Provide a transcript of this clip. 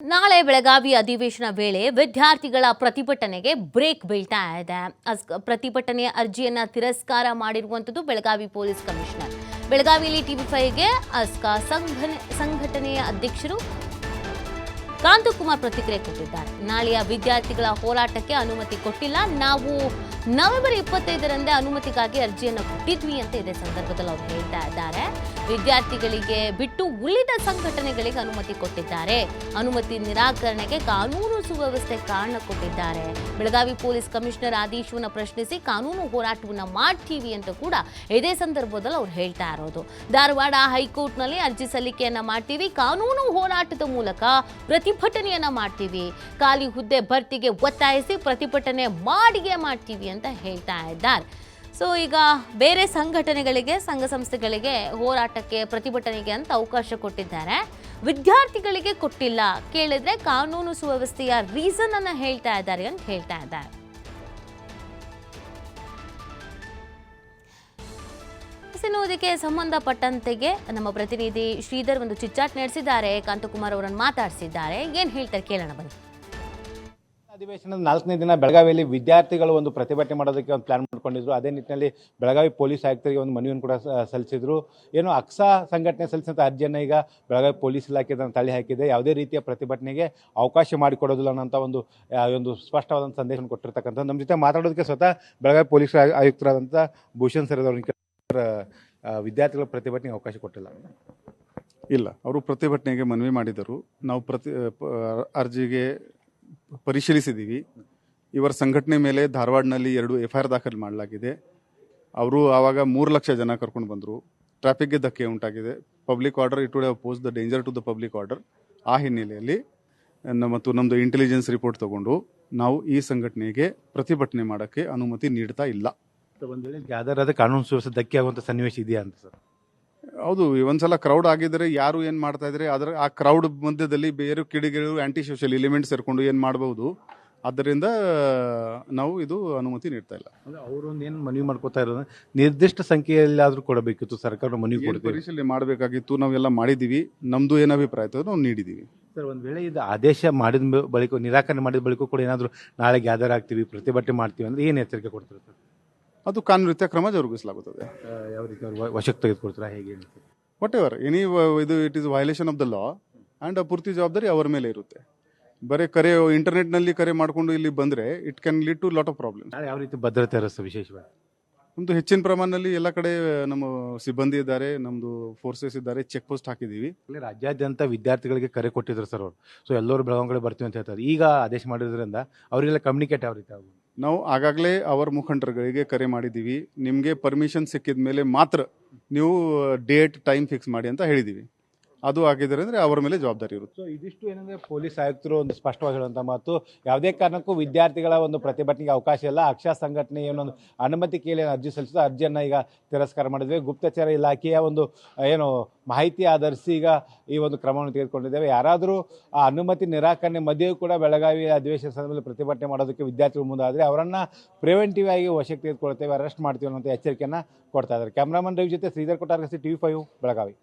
ನಾಳೆ ಬೆಳಗಾವಿ ಅಧಿವೇಶನ ವೇಳೆ ವಿದ್ಯಾರ್ಥಿಗಳ ಪ್ರತಿಭಟನೆಗೆ ಬ್ರೇಕ್ ಬೀಳ್ತಾ ಇದೆ. ಪ್ರತಿಭಟನೆ ಪ್ರತಿಭಟನೆಯ ಅರ್ಜಿಯನ್ನ ತಿರಸ್ಕಾರ ಮಾಡಿರುವಂಥದ್ದು ಬೆಳಗಾವಿ ಪೊಲೀಸ್ ಕಮಿಷನರ್. ಬೆಳಗಾವಿಯಲ್ಲಿ ಟಿವಿ ಫೈವ್ಗೆ ಅಸ್ಕಾ ಸಂಘಟನೆಯ ಅಧ್ಯಕ್ಷರು ಕಾಂತಕುಮಾರ್ ಪ್ರತಿಕ್ರಿಯೆ ಕೊಟ್ಟಿದ್ದಾರೆ. ನಾಳೆಯ ವಿದ್ಯಾರ್ಥಿಗಳ ಹೋರಾಟಕ್ಕೆ ಅನುಮತಿ ಕೊಟ್ಟಿಲ್ಲ. ನಾವು ನವೆಂಬರ್ ಇಪ್ಪತ್ತೈದರಂದೇ ಅನುಮತಿಗಾಗಿ ಅರ್ಜಿಯನ್ನು ಕೊಟ್ಟಿದ್ವಿ ಅಂತ ಇದೇ ಸಂದರ್ಭದಲ್ಲಿ ಅವರು ಹೇಳ್ತಾ ಇದ್ದಾರೆ. ವಿದ್ಯಾರ್ಥಿಗಳಿಗೆ ಬಿಟ್ಟು ಉಳಿದ ಸಂಘಟನೆಗಳಿಗೆ ಅನುಮತಿ ಕೊಟ್ಟಿದ್ದಾರೆ. ಅನುಮತಿ ನಿರಾಕರಣೆಗೆ ಕಾನೂನು ಸುವ್ಯವಸ್ಥೆ ಕಾರಣ ಕೊಟ್ಟಿದ್ದಾರೆ. ಬೆಳಗಾವಿ ಪೊಲೀಸ್ ಕಮಿಷನರ್ ಆದೇಶವನ್ನು ಪ್ರಶ್ನಿಸಿ ಕಾನೂನು ಹೋರಾಟವನ್ನು ಮಾಡ್ತೀವಿ ಅಂತ ಕೂಡ ಇದೇ ಸಂದರ್ಭದಲ್ಲಿ ಅವ್ರು ಹೇಳ್ತಾ ಇರೋದು. ಧಾರವಾಡ ಹೈಕೋರ್ಟ್ನಲ್ಲಿ ಅರ್ಜಿ ಸಲ್ಲಿಕೆಯನ್ನು ಮಾಡ್ತೀವಿ. ಕಾನೂನು ಹೋರಾಟದ ಮೂಲಕ ಪ್ರತಿಭಟನೆಯನ್ನ ಮಾಡ್ತೀವಿ. ಖಾಲಿ ಹುದ್ದೆ ಭರ್ತಿಗೆ ಒತ್ತಾಯಿಸಿ ಪ್ರತಿಭಟನೆ ಮಾಡಿಯೇ ಮಾಡ್ತೀವಿ ಅಂತ ಹೇಳ್ತಾ ಇದ್ದಾರೆ. ಸೊ ಈಗ ಬೇರೆ ಸಂಘಟನೆಗಳಿಗೆ, ಸಂಘ ಸಂಸ್ಥೆಗಳಿಗೆ ಹೋರಾಟಕ್ಕೆ, ಪ್ರತಿಭಟನೆಗೆ ಅಂತ ಅವಕಾಶ ಕೊಟ್ಟಿದ್ದಾರೆ. ವಿದ್ಯಾರ್ಥಿಗಳಿಗೆ ಕೊಟ್ಟಿಲ್ಲ. ಕೇಳಿದ್ರೆ ಕಾನೂನು ಸುವ್ಯವಸ್ಥೆಯ ರೀಸನ್ ಅನ್ನ ಹೇಳ್ತಾ ಇದ್ದಾರೆ ಅಂತ ಹೇಳ್ತಾ ಇದ್ದಾರೆ. ಇದಕ್ಕೆ ಸಂಬಂಧಪಟ್ಟಂತೆಗೆ ನಮ್ಮ ಪ್ರತಿನಿಧಿ ಶ್ರೀಧರ್ ಒಂದು ಚಿಚ್ಚಾಟ್ ನಡೆಸಿದ್ದಾರೆ. ಕಾಂತಕುಮಾರ್ ಅವರನ್ನು ಮಾತಾಡಿಸಿದ್ದಾರೆ. ಏನ್ ಹೇಳ್ತಾರೆ ಕೇಳೋಣ ಬನ್ನಿ. ಅಧಿವೇಶನದ ನಾಲ್ಕನೇ ದಿನ ಬೆಳಗಾವಿಯಲ್ಲಿ ವಿದ್ಯಾರ್ಥಿಗಳು ಒಂದು ಪ್ರತಿಭಟನೆ ಮಾಡೋದಕ್ಕೆ ಒಂದು ಪ್ಲಾನ್ ಮಾಡ್ಕೊಂಡಿದ್ರು. ಅದೇ ನಿಟ್ಟಿನಲ್ಲಿ ಬೆಳಗಾವಿ ಪೊಲೀಸ್ ಆಯುಕ್ತರಿಗೆ ಒಂದು ಮನವಿಯನ್ನು ಕೂಡ ಸಲ್ಲಿಸಿದ್ರು. ಏನು ಅಕ್ಸಾ ಸಂಘಟನೆ ಸಲ್ಲಿಸಿದಂಥ ಅರ್ಜಿಯನ್ನು ಈಗ ಬೆಳಗಾವಿ ಪೊಲೀಸ್ ಇಲಾಖೆ ತನ್ನ ತಳ್ಳಿ ಹಾಕಿದೆ. ಯಾವುದೇ ರೀತಿಯ ಪ್ರತಿಭಟನೆಗೆ ಅವಕಾಶ ಮಾಡಿಕೊಡೋದಿಲ್ಲ ಅನ್ನೋಂಥ ಒಂದು ಒಂದು ಸ್ಪಷ್ಟವಾದಂಥ ಸಂದೇಶವನ್ನು ಕೊಟ್ಟಿರ್ತಕ್ಕಂಥ ನಮ್ಮ ಜೊತೆ ಮಾತಾಡೋದಕ್ಕೆ ಸ್ವತಃ ಬೆಳಗಾವಿ ಪೊಲೀಸ್ ಆಯು- ಆಯುಕ್ತರಾದಂಥ ಭೂಷಣ್ ಸರ್ ಕೇಳಿದ್ರೆ, ವಿದ್ಯಾರ್ಥಿಗಳ ಪ್ರತಿಭಟನೆಗೆ ಅವಕಾಶ ಕೊಟ್ಟಿಲ್ಲ. ಇಲ್ಲ. ಅವರು ಪ್ರತಿಭಟನೆಗೆ ಮನವಿ ಮಾಡಿದರು ನಾವು ಪ್ರತಿ ಅರ್ಜಿಗೆ ಪರಿಶೀಲಿಸಿದ್ದೀವಿ. ಇವರ ಸಂಘಟನೆ ಮೇಲೆ ಧಾರವಾಡನಲ್ಲಿ ಎರಡು ಎಫ್ ಐ ಆರ್ ದಾಖಲು ಮಾಡಲಾಗಿದೆ. ಅವರು ಆವಾಗ ಮೂರು ಲಕ್ಷ ಜನ ಕರ್ಕೊಂಡು ಬಂದರು. ಟ್ರಾಫಿಕ್ಗೆ ಧಕ್ಕೆ ಉಂಟಾಗಿದೆ. Public order it would pose the danger to the public order ಆ ಹಿನ್ನೆಲೆಯಲ್ಲಿ ಮತ್ತು ನಮ್ಮದು ಇಂಟೆಲಿಜೆನ್ಸ್ ರಿಪೋರ್ಟ್ ತಗೊಂಡು ನಾವು ಈ ಸಂಘಟನೆಗೆ ಪ್ರತಿಭಟನೆ ಮಾಡೋಕ್ಕೆ ಅನುಮತಿ ನೀಡ್ತಾ ಇಲ್ಲ. ಒಂದು ವೇಳೆ ಆದ ಕಾನೂನು ಸುವ್ಯವಸ್ಥೆ ಧಕ್ಕೆ ಆಗುವಂಥ ಸನ್ನಿವೇಶ ಇದೆಯಾ ಅಂತ ಸರ್? ಹೌದು ಒಂದ್ಸಲ ಕ್ರೌಡ್ ಆಗಿದ್ರೆ ಯಾರು ಏನ್ ಮಾಡ್ತಾ ಇದ್ರೆ ಅದ್ರ ಆ ಕ್ರೌಡ್ ಮಧ್ಯದಲ್ಲಿ ಬೇರೆ ಕಿಡಿಗಳು ಆಂಟಿ ಸೋಷಿಯಲ್ ಎಲಿಮೆಂಟ್ ಸೇರ್ಕೊಂಡು ಏನ್ ಮಾಡಬಹುದು ಅದರಿಂದ ನಾವು ಇದು ಅನುಮತಿ ನೀಡ್ತಾ ಇಲ್ಲ. ಅವರೊಂದು ಅವರು ಏನು ಮನವಿ ಮಾಡ್ಕೋತಾ ಇರೋದು? ನಿರ್ದಿಷ್ಟ ಸಂಖ್ಯೆಯಲ್ಲಾದ್ರೂ ಕೊಡಬೇಕಿತ್ತು ಸರ್ಕಾರ ಮನವಿ ಕೊಡ್ತೀವಿ. ಪರಿಶೀಲನೆ ಮಾಡಬೇಕಾಗಿತ್ತು ನಾವೆಲ್ಲ ಮಾಡಿದೀವಿ. ನಮ್ದು ಏನು ಅಭಿಪ್ರಾಯ ಇತ್ತು ನಾವು ನೀಡಿದೀವಿ. ಸರ್ ಒಂದು ವೇಳೆ ಇದು ಆದೇಶ ಮಾಡಿದ ಬಳಿಕ ನಿರಾಕರಣೆ ಮಾಡಿದ ಬಳಿಕ ಕೂಡ ಏನಾದರೂ ನಾಳೆ ಗ್ಯಾದರ್ ಆಗ್ತೀವಿ ಪ್ರತಿಭಟನೆ ಮಾಡ್ತೀವಿ ಅಂದ್ರೆ ಏನು ಎಚ್ಚರಿಕೆ ಕೊಡ್ತಾರೆ ಸರ್? ಅದು ಕಾನೂನು ಕ್ರಮ ಜರುಗಿಸಲಾಗುತ್ತದೆ. ಯಾವ ರೀತಿ ಅವ್ರು ವಶಕ್ಕೆ ತೆಗೆದುಕೊಡ್ತೀರಾ ಹೇಗೆ? ವಾಟ್ ಎವರ್ ಎನಿ ಇದು it is violation of the law and ಪೂರ್ತಿ ಜವಾಬ್ದಾರಿ ಅವರ ಮೇಲೆ ಇರುತ್ತೆ. ಬರೀ ಕರೆ ಇಂಟರ್ನೆಟ್ನಲ್ಲಿ ಕರೆ ಮಾಡಿಕೊಂಡು ಇಲ್ಲಿ ಬಂದರೆ it can lead to lot of problem ಯಾವ ರೀತಿ ಭದ್ರತೆ ಇರುತ್ತೆ ವಿಶೇಷವಾಗಿ? ನಮ್ದು ಹೆಚ್ಚಿನ ಪ್ರಮಾಣದಲ್ಲಿ ಎಲ್ಲ ಕಡೆ ನಮ್ಮ ಸಿಬ್ಬಂದಿ ಇದ್ದಾರೆ ನಮ್ಮದು ಫೋರ್ಸಸ್ ಇದ್ದಾರೆ ಚೆಕ್ ಪೋಸ್ಟ್ ಹಾಕಿದ್ದೀವಿ. ರಾಜ್ಯಾದ್ಯಂತ ವಿದ್ಯಾರ್ಥಿಗಳಿಗೆ ಕರೆ ಕೊಟ್ಟಿದ್ರು ಸರ್ ಅವರು. ಸೊ ಎಲ್ಲರೂ ಬೆಳಗಾವಿ ಕಡೆ ಬರ್ತೀವಿ ಅಂತ ಹೇಳ್ತಾರೆ. ಈಗ ಆದೇಶ ಮಾಡಿದ್ರಿಂದ ಅವರಿಗೆಲ್ಲ ಕಮ್ಯುನಿಕೇಟ್ ಯಾವ ರೀತಿ ಆಗುತ್ತೆ ನಾವು ಆಗಾಗಲೇ ಅವರ ಮುಖಂಡರುಗಳಿಗೆ ಕರೆ ಮಾಡಿದ್ದೀವಿ. ನಿಮಗೆ ಪರ್ಮಿಷನ್ ಸಿಕ್ಕಿದ ಮೇಲೆ ಮಾತ್ರ ನೀವು ಡೇಟ್ ಟೈಮ್ ಫಿಕ್ಸ್ ಮಾಡಿ ಅಂತ ಹೇಳಿದ್ದೀವಿ. ಅದು ಆಗಿದ್ರೆ ಅಂದರೆ ಅವರ ಮೇಲೆ ಜವಾಬ್ದಾರಿ ಇರುತ್ತೆ. ಸೊ ಇದಿಷ್ಟು ಏನಂದ್ರೆ ಪೊಲೀಸ್ ಆಯುಕ್ತರು ಒಂದು ಸ್ಪಷ್ಟವಾಗಿ ಹೇಳುವಂಥ ಮಾತು. ಯಾವುದೇ ಕಾರಣಕ್ಕೂ ವಿದ್ಯಾರ್ಥಿಗಳ ಒಂದು ಪ್ರತಿಭಟನೆಗೆ ಅವಕಾಶ ಇಲ್ಲ. ಅಕ್ಷಾ ಸಂಘಟನೆ ಏನೊಂದು ಅನುಮತಿ ಕೇಳಿ ಅರ್ಜಿ ಸಲ್ಲಿಸಿದ ಅರ್ಜಿಯನ್ನು ಈಗ ತಿರಸ್ಕಾರ ಮಾಡಿದ್ವಿ. ಗುಪ್ತಚರ ಇಲಾಖೆಯ ಒಂದು, ಏನು, ಮಾಹಿತಿ ಆಧರಿಸಿ ಈಗ ಈ ಒಂದು ಕ್ರಮವನ್ನು ತೆಗೆದುಕೊಂಡಿದ್ದೇವೆ. ಯಾರಾದರೂ ಆ ಅನುಮತಿ ನಿರಾಕರಣೆ ಮಧ್ಯೆಯೂ ಕೂಡ ಬೆಳಗಾವಿ ಅಧಿವೇಶನ ಸಂದರ್ಭದಲ್ಲಿ ಪ್ರತಿಭಟನೆ ಮಾಡೋದಕ್ಕೆ ವಿದ್ಯಾರ್ಥಿಗಳು ಮುಂದಾದರೆ ಅವರನ್ನು ಪ್ರಿವೆಂಟಿವ್ ಆಗಿ ವಶಕ್ಕೆ ತೆಗೆದುಕೊಳ್ತೇವೆ ಅರೆಸ್ಟ್ ಮಾಡ್ತೀವಿ ಅನ್ನೋಂಥ ಎಚ್ಚರಿಕೆಯನ್ನು ಕೊಡ್ತಾ ಇದ್ದಾರೆ. ಕ್ಯಾಮ್ರಾಮನ್ ರವಿ ಜೊತೆ ಶ್ರೀಧರ್ ಕೊಟ್ಟಾರ್ಗಸಿ ಟಿವಿ ಫೈವ್, ಬೆಳಗಾವಿ.